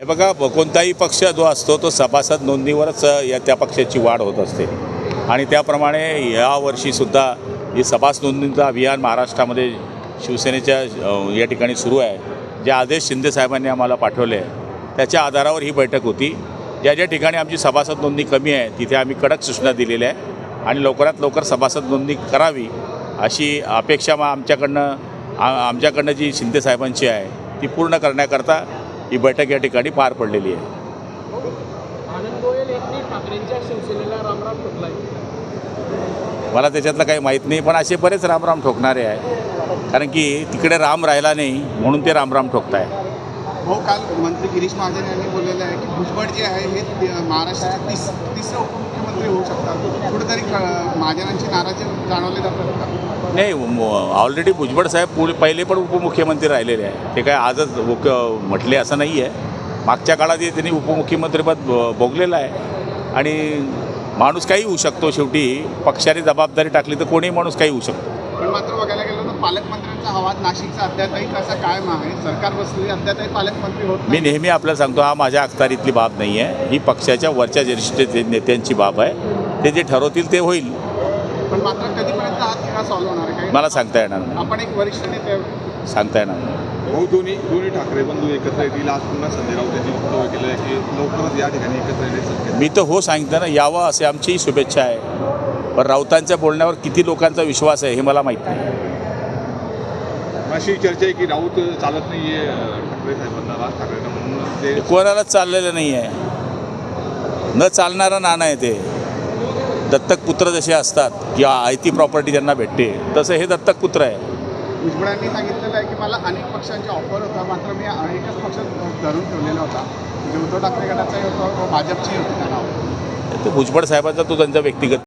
हे बघा ब- कोणताही पक्ष जो असतो तो सभासद नोंदणीवरच या त्या पक्षाची वाढ होत असते. आणि त्याप्रमाणे यावर्षीसुद्धा हे सभास नोंदणीचं अभियान महाराष्ट्रामध्ये शिवसेनेच्या या ठिकाणी सुरू आहे. जे आदेश शिंदे साहेबांनी आम्हाला पाठवले आहे त्याच्या आधारावर ही बैठक होती. ज्या ज्या ठिकाणी आमची सभासद नोंदणी कमी आहे तिथे आम्ही कडक सूचना दिलेल्या आहे आणि लवकरात लवकर सभासद नोंदणी करावी अशी अपेक्षा मग आमच्याकडनं आमच्याकडनं जी शिंदे साहेबांची आहे ती पूर्ण करण्याकरता ही बैठक या ठिकाणी पार पडलेली आहे. आनंद गोयल यांनी ठाकरेंच्या शिवसेनेला रामराम ठोकलाय. मला त्याच्यातलं काही माहीत नाही पण असे बरेच रामराम ठोकणारे आहे कारण की तिकडे राम राहिला नाही म्हणून ते रामराम ठोकताय. हो काल मंत्री गिरीश महाजन यांनी बोललेलं आहे की भुजबळ जे आहे हे महाराष्ट्राचे तिस तिसरे उपमुख्यमंत्री होऊ शकतात. कुठेतरी महाजनांची नाराजी जाणवली जातात का? नाही ऑलरेडी भुजबळ साहेब पुढे पहिले पण उपमुख्यमंत्री राहिलेले आहे ते काय आजच म्हटले असं नाही आहे. मागच्या काळातही त्यांनी उपमुख्यमंत्रीपद भोगलेलं आहे. आणि माणूस काही होऊ शकतो शेवटी. पक्षाने जबाबदारी टाकली तर कोणीही माणूस काही होऊ शकतो. पण मात्र बघायला गेलं तर पालकमंत्र्यांचा हवा नाशिकचा अद्यापही कसा कायम आहे? सरकार बसलेली अद्यापही पालकमंत्री होत मी नाही. नेहमी आपल्याला सांगतो हा माझ्या अखतारीतली बाब नाही आहे. ही पक्षाच्या वरच्या ज्येष्ठ नेत्यांची बाब आहे. ते जे ठरवतील ते होईल. पण मात्र कधीपर्यंत हा तिढा सॉल्व्ह होणार आहे? मला सांगता येणार नाही. आपण एक वरिष्ठ नेते. सांगता येणार नाही. भाऊ दोन्ही दोन्ही ठाकरे बंधू एकत्र येतील. आज पुन्हा संजय राऊत यांनी वक्तव्य केलं आहे की लवकरच या ठिकाणी एकत्र येण्याची शक्यता मी तर हो सांगितलं ना यावं असे आमचीही शुभेच्छा आहे. पण राऊतांच्या बोलण्यावर किती लोकांचा विश्वास आहे हे मला माहीत नाही. अशी चर्चा आहे की राऊत चालत नाही आहे ठाकरे साहेबांना राज ठाकरेंना म्हणून. ते कोणालाच चाललेलं नाही आहे न चालणारा नाणं आहे ते. दत्तक पुत्र जसे असतात किंवा आयती प्रॉपर्टी ज्यांना भेटते तसं हे दत्तक पुत्र आहे. भुजबळांनी सांगितलेलं आहे की मला अनेक पक्षांची ऑफर होता मात्र मी एकच पक्ष धरून ठेवलेला होता. म्हणजे उद्धव ठाकरे गटाचाही होता व भाजपचीही होती त्यांना. ते भुजबळ साहेबांचा तो त्यांचा व्यक्तिगत